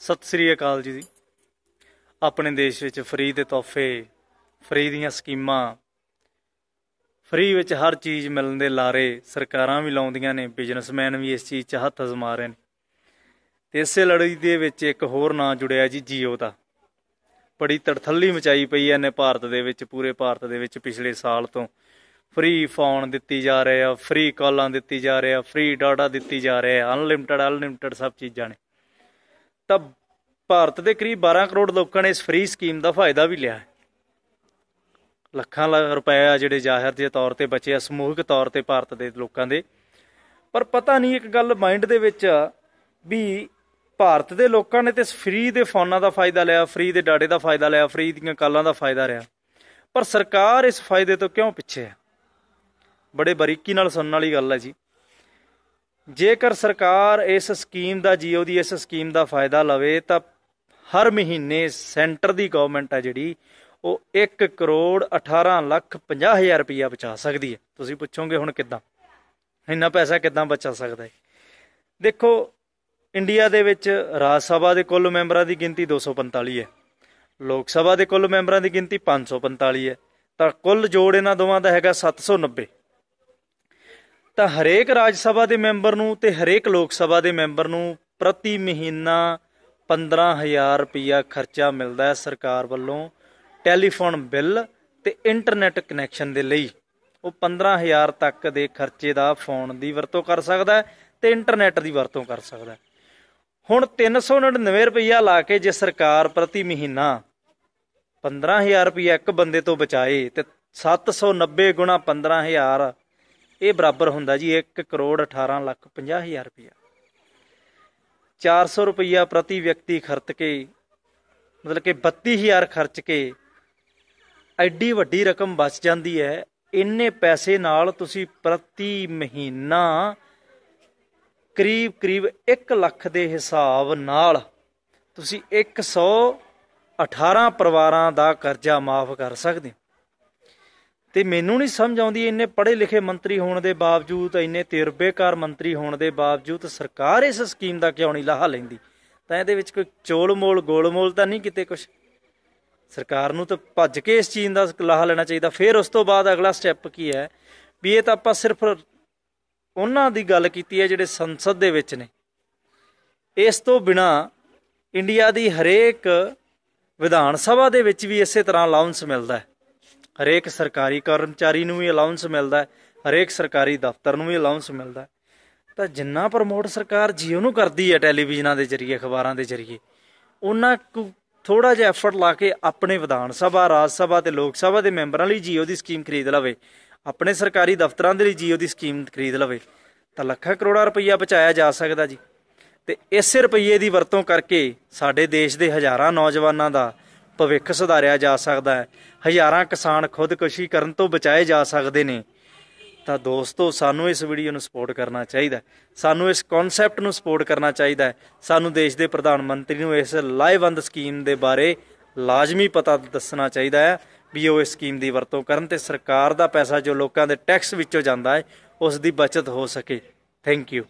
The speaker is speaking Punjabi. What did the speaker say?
ਸਤਿ ਸ੍ਰੀ ਅਕਾਲ ਜੀ। ਆਪਣੇ ਦੇਸ਼ ਵਿੱਚ ਫ੍ਰੀ ਦੇ ਤੋਹਫੇ, ਫ੍ਰੀ ਦੀਆਂ ਸਕੀਮਾਂ, ਫ੍ਰੀ ਵਿੱਚ ਹਰ ਚੀਜ਼ ਮਿਲਣ ਦੇ ਲਾਰੇ ਸਰਕਾਰਾਂ ਵੀ ਲਾਉਂਦੀਆਂ ਨੇ ਬਿਜ਼ਨਸਮੈਨ ਵੀ ਇਸ ਚੀਜ਼ 'ਚ ਹੱਥ ਅਜ਼ਮਾ ਰਹੇ ਨੇ। ਤੇ ਇਸੇ ਲੜਾਈ ਦੇ ਵਿੱਚ ਇੱਕ ਹੋਰ ਨਾਂ ਜੁੜਿਆ ਜੀ, ਜੀਓ ਦਾ। ਬੜੀ ਤੜਥੱਲੀ ਮਚਾਈ ਪਈ ਐ ਨੇ ਭਾਰਤ ਦੇ ਵਿੱਚ, ਪੂਰੇ ਭਾਰਤ ਦੇ ਵਿੱਚ ਪਿਛਲੇ ਸਾਲ ਤੋਂ। ਫ੍ਰੀ ਫੋਨ ਦਿੱਤੀ ਜਾ ਰਹੇ ਆ, ਫ੍ਰੀ ਕਾਲਾਂ ਦਿੱਤੀ ਜਾ ਰਹੇ ਆ, ਫ੍ਰੀ ਡਾਟਾ ਦਿੱਤੀ ਜਾ ਰਹੇ ਆ ਅਨਲਿਮਟਿਡ ਅਨਲਿਮਟਿਡ ਸਭ ਚੀਜ਼ਾਂ ਨੇ। ਤਾਂ ਭਾਰਤ ਦੇ ਕਰੀਬ 12 ਕਰੋੜ ਲੋਕਾਂ ਨੇ ਇਸ ਫ੍ਰੀ ਸਕੀਮ ਦਾ ਫਾਇਦਾ ਵੀ ਲਿਆ ਹੈ। ਲੱਖਾਂ ਲ- ਰੁਪਏ ਜਿਹੜੇ ਜ਼ਾਹਿਰ ਦੇ ਤੌਰ ਤੇ ਬਚੇ ਆ, ਸਮੂਹਿਕ ਤੌਰ ਤੇ ਭਾਰਤ ਦੇ ਲੋਕਾਂ ਦੇ। ਪਰ ਪਤਾ ਨਹੀਂ ਇੱਕ ਗੱਲ ਮਾਈਂਡ ਦੇ ਵਿੱਚ ਵੀ ਭਾਰਤ ਦੇ ਲੋਕਾਂ ਨੇ ਤੇ ਫ੍ਰੀ ਦੇ ਫੋਨਾਂ ਦਾ ਫਾਇਦਾ ਲਿਆ, ਫ੍ਰੀ ਦੇ ਡਾਟੇ ਦਾ ਫਾਇਦਾ ਲਿਆ, ਫ੍ਰੀ ਦੀਆਂ ਕਾਲਾਂ ਦਾ ਫਾਇਦਾ ਲਿਆ ਪਰ ਸਰਕਾਰ ਇਸ ਫਾਇਦੇ ਤੋਂ ਕਿਉਂ ਪਿੱਛੇ ਹੈ? ਬੜੇ ਬਾਰੀਕੀ ਨਾਲ ਸੁਣਨ ਵਾਲੀ ਗੱਲ ਹੈ ਜੀ। ਜੇਕਰ ਸਰਕਾਰ ਇਸ ਸਕੀਮ ਦਾ, ਜੀਓ ਦੀ ਇਸ ਸਕੀਮ ਦਾ ਫਾਇਦਾ ਲਵੇ, ਤਾਂ ਹਰ ਮਹੀਨੇ ਸੈਂਟਰ ਦੀ ਗਵਰਨਮੈਂਟ ਹੈ ਜਿਹੜੀ, ਉਹ 1 ਕਰੋੜ 18 ਲੱਖ 50 ਹਜ਼ਾਰ ਰੁਪਈਆ ਬਚਾ ਸਕਦੀ ਹੈ। ਤੁਸੀਂ ਪੁੱਛੋਗੇ ਹੁਣ ਕਿੱਦਾਂ? ਇੰਨਾ ਪੈਸਾ ਕਿੱਦਾਂ ਬਚਾ ਸਕਦਾ ਹੈ? ਦੇਖੋ, ਇੰਡੀਆ ਦੇ ਵਿੱਚ ਰਾਜ ਸਭਾ ਦੇ ਕੁੱਲ ਮੈਂਬਰਾਂ ਦੀ ਗਿਣਤੀ 245 ਹੈ। ਲੋਕ ਸਭਾ ਦੇ ਕੁੱਲ ਮੈਂਬਰਾਂ ਦੀ ਗਿਣਤੀ 545 ਹੈ। ਤਾਂ ਕੁੱਲ ਜੋੜ ਇਹਨਾਂ ਦੋਵਾਂ ਦਾ ਹੈਗਾ 790 ਤਾਂ ਹਰੇਕ ਰਾਜ ਸਭਾ ਦੇ ਮੈਂਬਰ ਨੂੰ ਤੇ ਹਰੇਕ ਲੋਕ ਸਭਾ ਦੇ ਮੈਂਬਰ ਨੂੰ ਪ੍ਰਤੀ ਮਹੀਨਾ 15000 ਰੁਪਇਆ ਖਰਚਾ ਮਿਲਦਾ ਹੈ ਸਰਕਾਰ ਵੱਲੋਂ ਟੈਲੀਫੋਨ ਬਿੱਲ ਤੇ ਇੰਟਰਨੈਟ ਕਨੈਕਸ਼ਨ ਦੇ ਲਈ। ਉਹ 15000 ਤੱਕ ਦੇ ਖਰਚੇ ਦਾ ਫੋਨ ਦੀ ਵਰਤੋਂ ਕਰ ਸਕਦਾ ਹੈ ਤੇ ਇੰਟਰਨੈਟ ਦੀ ਵਰਤੋਂ ਕਰ ਸਕਦਾ ਹੈ। ਹੁਣ 399 ਰੁਪਇਆ ਲਾ ਕੇ ਜੇ ਸਰਕਾਰ ਪ੍ਰਤੀ ਮਹੀਨਾ 15000 ਰੁਪਇਆ ਇੱਕ ਬੰਦੇ ਤੋਂ ਬਚਾਏ ਤੇ 790 ਗੁਣਾ 15000 ਇਹ ਬਰਾਬਰ ਹੁੰਦਾ ਜੀ 1 ਕਰੋੜ 18 ਲੱਖ 50 ਹਜ਼ਾਰ ਰੁਪਇਆ। 400 ਰੁਪਇਆ ਪ੍ਰਤੀ ਵਿਅਕਤੀ ਖਰਚ ਕੇ, ਮਤਲਬ ਕਿ 32000 ਖਰਚ ਕੇ ਐਡੀ ਵੱਡੀ ਰਕਮ ਬਚ ਜਾਂਦੀ ਹੈ। ਇੰਨੇ ਪੈਸੇ ਨਾਲ ਤੁਸੀਂ ਪ੍ਰਤੀ ਮਹੀਨਾ ਕਰੀਬ ਕਰੀਬ 1 ਲੱਖ ਦੇ ਹਿਸਾਬ ਨਾਲ ਤੁਸੀਂ 118 ਪਰਿਵਾਰਾਂ ਦਾ ਕਰਜ਼ਾ ਮਾਫ ਕਰ ਸਕਦੇ ਹੋ। ਤੇ ਮੈਨੂੰ ਨਹੀਂ ਸਮਝ ਆਉਂਦੀ ਇੰਨੇ ਪੜ੍ਹੇ ਲਿਖੇ ਮੰਤਰੀ ਹੋਣ ਦੇ ਬਾਵਜੂਦ, ਇੰਨੇ ਤਜਰਬੇਕਾਰ ਮੰਤਰੀ ਹੋਣ ਦੇ ਬਾਵਜੂਦ ਸਰਕਾਰ ਇਸ ਸਕੀਮ ਦਾ ਕਿਉਂ ਨਹੀਂ ਲਾਹਾ ਲੈਂਦੀ? ਤਾਂ ਇਹਦੇ ਵਿੱਚ ਕੋਈ ਚੋਲ-ਮੋਲ, ਗੋਲ-ਮੋਲ ਤਾਂ ਨਹੀਂ ਕਿਤੇ ਕੁਝ ਸਰਕਾਰ ਨੂੰ ਤਾਂ ਭੱਜ ਕੇ ਇਸ ਚੀਜ਼ ਦਾ ਲਾਹਾ ਲੈਣਾ ਚਾਹੀਦਾ। ਫਿਰ ਉਸ ਤੋਂ ਬਾਅਦ ਅਗਲਾ ਸਟੈਪ ਕੀ ਹੈ? ਵੀ ਇਹ ਤਾਂ ਆਪਾਂ ਸਿਰਫ ਉਹਨਾਂ ਦੀ ਗੱਲ ਕੀਤੀ ਹੈ ਜਿਹੜੇ ਸੰਸਦ ਦੇ ਵਿੱਚ ਨੇ। ਇਸ ਤੋਂ ਬਿਨਾ ਇੰਡੀਆ ਦੀ ਹਰੇਕ ਵਿਧਾਨ ਸਭਾ ਦੇ ਵਿੱਚ ਵੀ ਇਸੇ ਤਰ੍ਹਾਂ ਅਲਾਉਂਸ ਮਿਲਦਾ ਹੈ। ਹਰੇਕ ਸਰਕਾਰੀ ਕਰਮਚਾਰੀ ਨੂੰ ਵੀ ਅਲਾਉਂਸ ਮਿਲਦਾ ਹੈ, ਹਰੇਕ ਸਰਕਾਰੀ ਦਫ਼ਤਰ ਨੂੰ ਵੀ ਅਲਾਉਂਸ ਮਿਲਦਾ ਹੈ। ਤਾਂ ਜਿੰਨਾ ਪ੍ਰਮੋਟ ਸਰਕਾਰ ਜੀਓ ਨੂੰ ਕਰਦੀ ਹੈ ਟੈਲੀਵਿਜ਼ਨਾਂ ਦੇ ਜ਼ਰੀਏ, ਅਖਬਾਰਾਂ ਦੇ ਜ਼ਰੀਏ, ਉਹਨਾਂ ਕੁ ਥੋੜਾ ਜਿਹਾ ਐਫਰਟ ਲਾ ਕੇ ਆਪਣੇ ਵਿਧਾਨ ਸਭਾ, ਰਾਜ ਸਭਾ ਤੇ ਲੋਕ ਸਭਾ ਦੇ ਮੈਂਬਰਾਂ ਲਈ ਜੀਓ ਦੀ ਸਕੀਮ ਖਰੀਦ ਲਵੇ, ਆਪਣੇ ਸਰਕਾਰੀ ਦਫ਼ਤਰਾਂ ਦੇ ਲਈ ਜੀਓ ਦੀ ਸਕੀਮ ਖਰੀਦ ਲਵੇ, ਤਾਂ ਲੱਖਾਂ ਕਰੋੜਾਂ ਰੁਪਈਆ ਬਚਾਇਆ ਜਾ ਸਕਦਾ ਜੀ। ਤੇ ਇਸੇ ਰੁਪਈਏ ਦੀ ਵਰਤੋਂ ਕਰਕੇ ਸਾਡੇ ਦੇਸ਼ ਦੇ ਹਜ਼ਾਰਾਂ ਨੌਜਵਾਨਾਂ ਦਾ ਭਵਿੱਖ ਸੁਧਾਰਿਆ ਜਾ ਸਕਦਾ ਹੈ। ਹਜ਼ਾਰਾਂ ਕਿਸਾਨ ਖੁਦਕੁਸ਼ੀ ਕਰਨ ਤੋਂ ਬਚਾਏ ਜਾ ਸਕਦੇ ਨੇ। ਤਾਂ ਦੋਸਤੋ, ਸਾਨੂੰ ਇਸ ਵੀਡੀਓ ਨੂੰ ਸਪੋਰਟ ਕਰਨਾ ਚਾਹੀਦਾ ਸਾਨੂੰ ਇਸ ਕਨਸੈਪਟ ਨੂੰ ਸਪੋਰਟ ਕਰਨਾ ਚਾਹੀਦਾ ਸਾਨੂੰ ਦੇਸ਼ ਦੇ ਪ੍ਰਧਾਨ ਮੰਤਰੀ ਨੂੰ ਇਸ ਲਾਹੇਵੰਦ ਸਕੀਮ ਦੇ ਬਾਰੇ ਲਾਜ਼ਮੀ ਪਤਾ ਦੱਸਣਾ ਚਾਹੀਦਾ ਹੈ ਵੀ ਉਹ ਇਸ ਸਕੀਮ ਦੀ ਵਰਤੋਂ ਕਰਨ ਤੇ ਸਰਕਾਰ ਦਾ ਪੈਸਾ ਜੋ ਲੋਕਾਂ ਦੇ ਟੈਕਸ ਵਿੱਚੋਂ ਜਾਂਦਾ ਹੈ, ਉਸ ਦੀ ਬਚਤ ਹੋ ਸਕੇ। Thank you